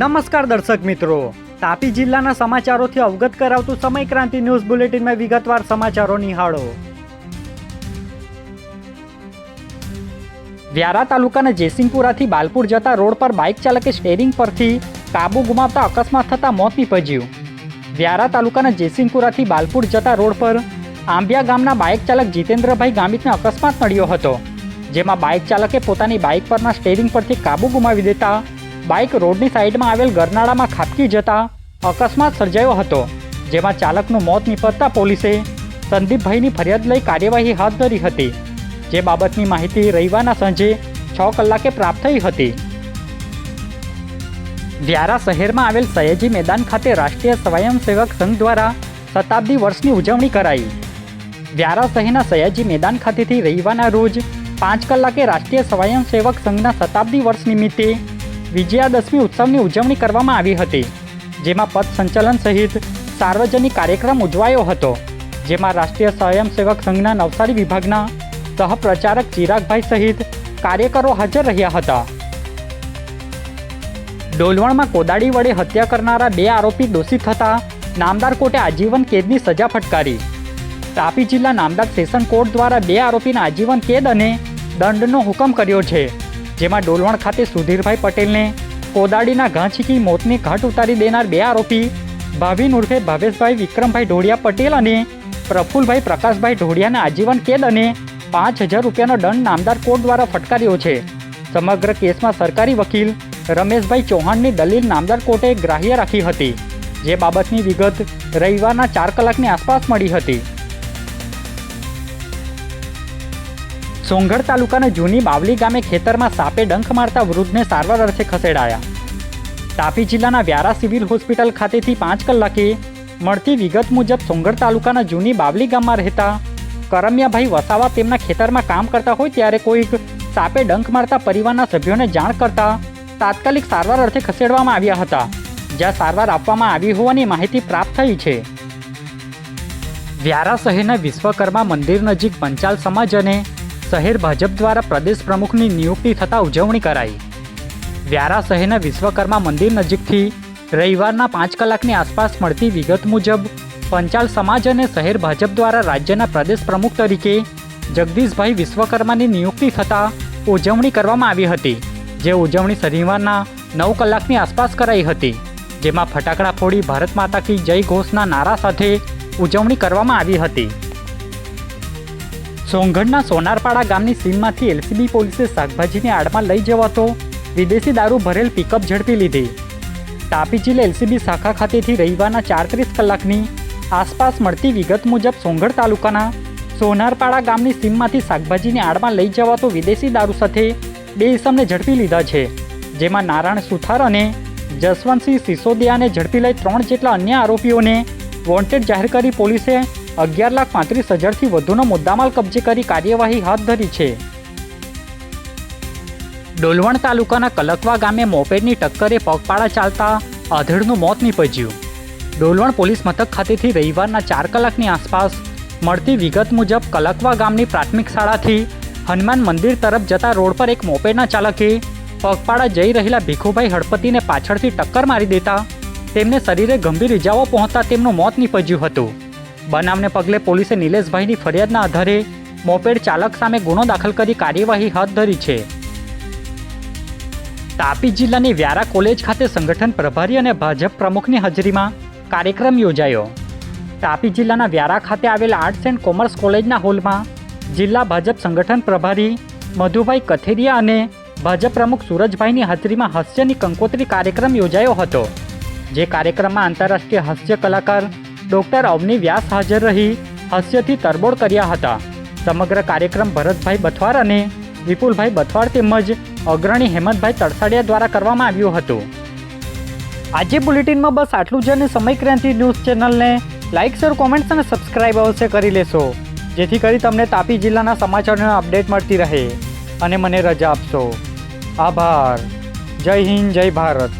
નમસ્કાર દર્શક મિત્રો. તાપી જિલ્લાના સમાચારોથી અવગત કરાવતું સમય ક્રાંતિ ન્યૂઝ બુલેટિનમાં વિગતવાર સમાચારો નિહાળો. વ્યારા તાલુકાના જેસિંગપુરાથી બાલપુર જતા રોડ પર બાઇક ચાલકે સ્ટેરિંગ પરથી કાબુ ગુમાવતા અકસ્માત થતા મોત નીપજ્યું. વ્યારા તાલુકાના જેસિંગપુરાથી બાલપુર જતા રોડ પર આંબિયા ગામના બાઇક ચાલક જીતેન્દ્રભાઈ ગામિતને અકસ્માત નડ્યો હતો, જેમાં બાઇક ચાલકે પોતાની બાઇક પરના સ્ટેરિંગ પરથી કાબુ ગુમાવી દેતા બાઇક રોડની સાઈડમાં આવેલ ગરનાળામાં ખાબકી જતા અકસ્માત સર્જાયો હતો, જેમાં ચાલકનું મોત નીપજતા પોલીસે સંદીપભાઈની ફરિયાદ લઈ કાર્યવાહી હાથ ધરી હતી, જે બાબતની માહિતી રવિવારના સાંજે છ કલાકે પ્રાપ્ત થઈ હતી. વ્યારા શહેરમાં આવેલ સયાજી મેદાન ખાતે રાષ્ટ્રીય સ્વયંસેવક સંઘ દ્વારા શતાબ્દી વર્ષની ઉજવણી કરાઈ. વ્યારા શહેરના સયાજી મેદાન ખાતેથી રવિવારના રોજ પાંચ કલાકે રાષ્ટ્રીય સ્વયંસેવક સંઘના શતાબ્દી વર્ષ નિમિત્તે વિજયાદશમી ઉત્સવની ઉજવણી કરવામાં આવી હતી, જેમાં પથ સંચલન સહિત સાર્વજનિક કાર્યક્રમ ઉજવાયો હતો, જેમાં રાષ્ટ્રીય સ્વયંસેવક સંઘના નવસારી વિભાગના સહપ્રચારક ચિરાગભાઈ સહિત કાર્યકરો હાજર રહ્યા હતા. ડોલવણમાં કોદાળી વડે હત્યા કરનારા બે આરોપી દોષિત થતા નામદાર કોર્ટે આજીવન કેદની સજા ફટકારી. તાપી જિલ્લા નામદાર સેશન કોર્ટ દ્વારા બે આરોપીને આજીવન કેદ અને દંડનો હુકમ કર્યો છે. જેમાં ડોલવણ ખાતે સુધીરભાઈ પટેલને કોદાળીના ઘા છીકી મોતને ઘાટ ઉતારી દેનાર બે આરોપી, ભાવિન ઉર્ફે ભાવેશભાઈ વિક્રમભાઈ ઢોળિયા પટેલ અને પ્રફુલભાઈ પ્રકાશભાઈ ઢોળિયાને આજીવન કેદ અને પાંચ હજાર રૂપિયાનો દંડ નામદાર કોર્ટ દ્વારા ફટકાર્યો છે. સમગ્ર કેસમાં સરકારી વકીલ રમેશભાઈ ચૌહાણની દલીલ નામદાર કોર્ટે ગ્રાહ્ય રાખી હતી, જે બાબતની વિગત રવિવારના ચાર કલાકની આસપાસ મળી હતી. સોંગઢ તાલુકાના જૂની બાવલી ગામે ખેતરમાં સાપે ડંખ મારતા વૃદ્ધને સારવાર અર્થે ખસેડાયા. તાપી જિલ્લાના વ્યારા સિવિલ હોસ્પિટલ ખાતેથી પાંચ કલાકે મળતી વિગત મુજબ સોંગઢ તાલુકાના જૂની બાવલી ગામમાં રહેતા કરમિયાભાઈ વસાવા તેમના ખેતરમાં કામ કરતા હોય ત્યારે કોઈક સાપે ડંખ મારતા પરિવારના સભ્યોને જાણ કરતા તાત્કાલિક સારવાર અર્થે ખસેડવામાં આવ્યા હતા, જ્યાં સારવાર આપવામાં આવી હોવાની માહિતી પ્રાપ્ત થઈ છે. વ્યારા શહેરના વિશ્વકર્મા મંદિર નજીક પંચાલ સમાજ અને શહેર ભાજપ દ્વારા પ્રદેશ પ્રમુખની નિયુક્તિ થતાં ઉજવણી કરાઈ. વ્યારા શહેરના વિશ્વકર્મા મંદિર નજીકથી રવિવારના પાંચ કલાકની આસપાસ મળતી વિગત મુજબ, પંચાલ સમાજ અને શહેર ભાજપ દ્વારા રાજ્યના પ્રદેશ પ્રમુખ તરીકે જગદીશભાઈ વિશ્વકર્માની નિયુક્તિ થતાં ઉજવણી કરવામાં આવી હતી, જે ઉજવણી શનિવારના નવ કલાકની આસપાસ કરાઈ હતી, જેમાં ફટાકડા ફોડી ભારત માતા કી જય ઘોષના નારા સાથે ઉજવણી કરવામાં આવી હતી. સોંગઢના સોનારપાડા ગામની સીમમાંથી એલસીબી પોલીસે શાકભાજીની આડમાં લઈ જવાતો વિદેશી દારૂ ભરેલ પિકઅપ ઝડપી લીધી. તાપી જિલ્લા એલસીબી શાખા ખાતેથી રવિવારના ચારત્રીસ કલાકની આસપાસ મળતી વિગત મુજબ સોંગઢ તાલુકાના સોનારપાડા ગામની સીમમાંથી શાકભાજીની આડમાં લઈ જવાતો વિદેશી દારૂ સાથે બે ઇસમને ઝડપી લીધા છે, જેમાં નારાયણ સુથાર અને જસવંતસિંહ સિસોદિયાને ઝડપી લઈ ત્રણ જેટલા અન્ય આરોપીઓને વોન્ટેડ જાહેર કરી પોલીસે અગિયાર લાખ પાંત્રીસ હજારથી વધુનો મુદ્દામાલ કબજે કરી કાર્યવાહી હાથ ધરી છે. ડોલવણ તાલુકાના કલકવા ગામે મોપેડની ટક્કરે પગપાળા ચાલતા આધેડનું મોત નીપજ્યું. ડોલવણ પોલીસ મથક ખાતેથી રવિવારના ચાર કલાકની આસપાસ મળતી વિગત મુજબ કલકવા ગામની પ્રાથમિક શાળાથી હનુમાન મંદિર તરફ જતા રોડ પર એક મોપેડના ચાલકે પગપાળા જઈ રહેલા ભીખુભાઈ હળપતિને પાછળથી ટક્કર મારી દેતા તેમને શરીરે ગંભીર ઇજાઓ પહોંચતા તેમનું મોત નીપજ્યું હતું. બનાવને પગલે પોલીસે નિલેશભાઈની ફરિયાદના આધારે મોપેડ ચાલક સામે ગુનો દાખલ કરી કાર્યવાહી હાથ ધરી છે. તાપી જિલ્લાની વ્યારા કોલેજ ખાતે સંગઠન પ્રભારી અને ભાજપ પ્રમુખની હાજરીમાં કાર્યક્રમ યોજાયો. તાપી જિલ્લાના વ્યારા ખાતે આવેલ આર્ટ્સ એન્ડ કોમર્સ કોલેજના હોલમાં જિલ્લા ભાજપ સંગઠન પ્રભારી મધુભાઈ કથેરિયા અને ભાજપ પ્રમુખ સુરજભાઈની હાજરીમાં હાસ્યની કંકોત્રી કાર્યક્રમ યોજાયો હતો, જે કાર્યક્રમમાં આંતરરાષ્ટ્રીય હાસ્ય કલાકાર ડોક્ટર અવની વ્યાસ હાજર રહી, હાસ્યથી તરબોળ કર્યા હતા. સમગ્ર કાર્યક્રમ ભરતભાઈ બથવાર અને વિપુલભાઈ બથવાર તેમજ અગ્રણી હેમંતભાઈ તડસાડિયા દ્વારા કરવામાં આવ્યું હતું. આજે બુલેટિનમાં બસ આટલું જ અને સમય ક્રાંતિ ન્યૂઝ ચેનલને લાઇક શેર, કોમેન્ટ્સ અને સબસ્ક્રાઇબ અવશ્ય કરી લેશો. જેથી કરી તમને તાપી જિલ્લાના સમાચારનો અપડેટ મળતી રહે. અને મને રજા આપશો. આભાર. જય હિન્દ, જય ભારત.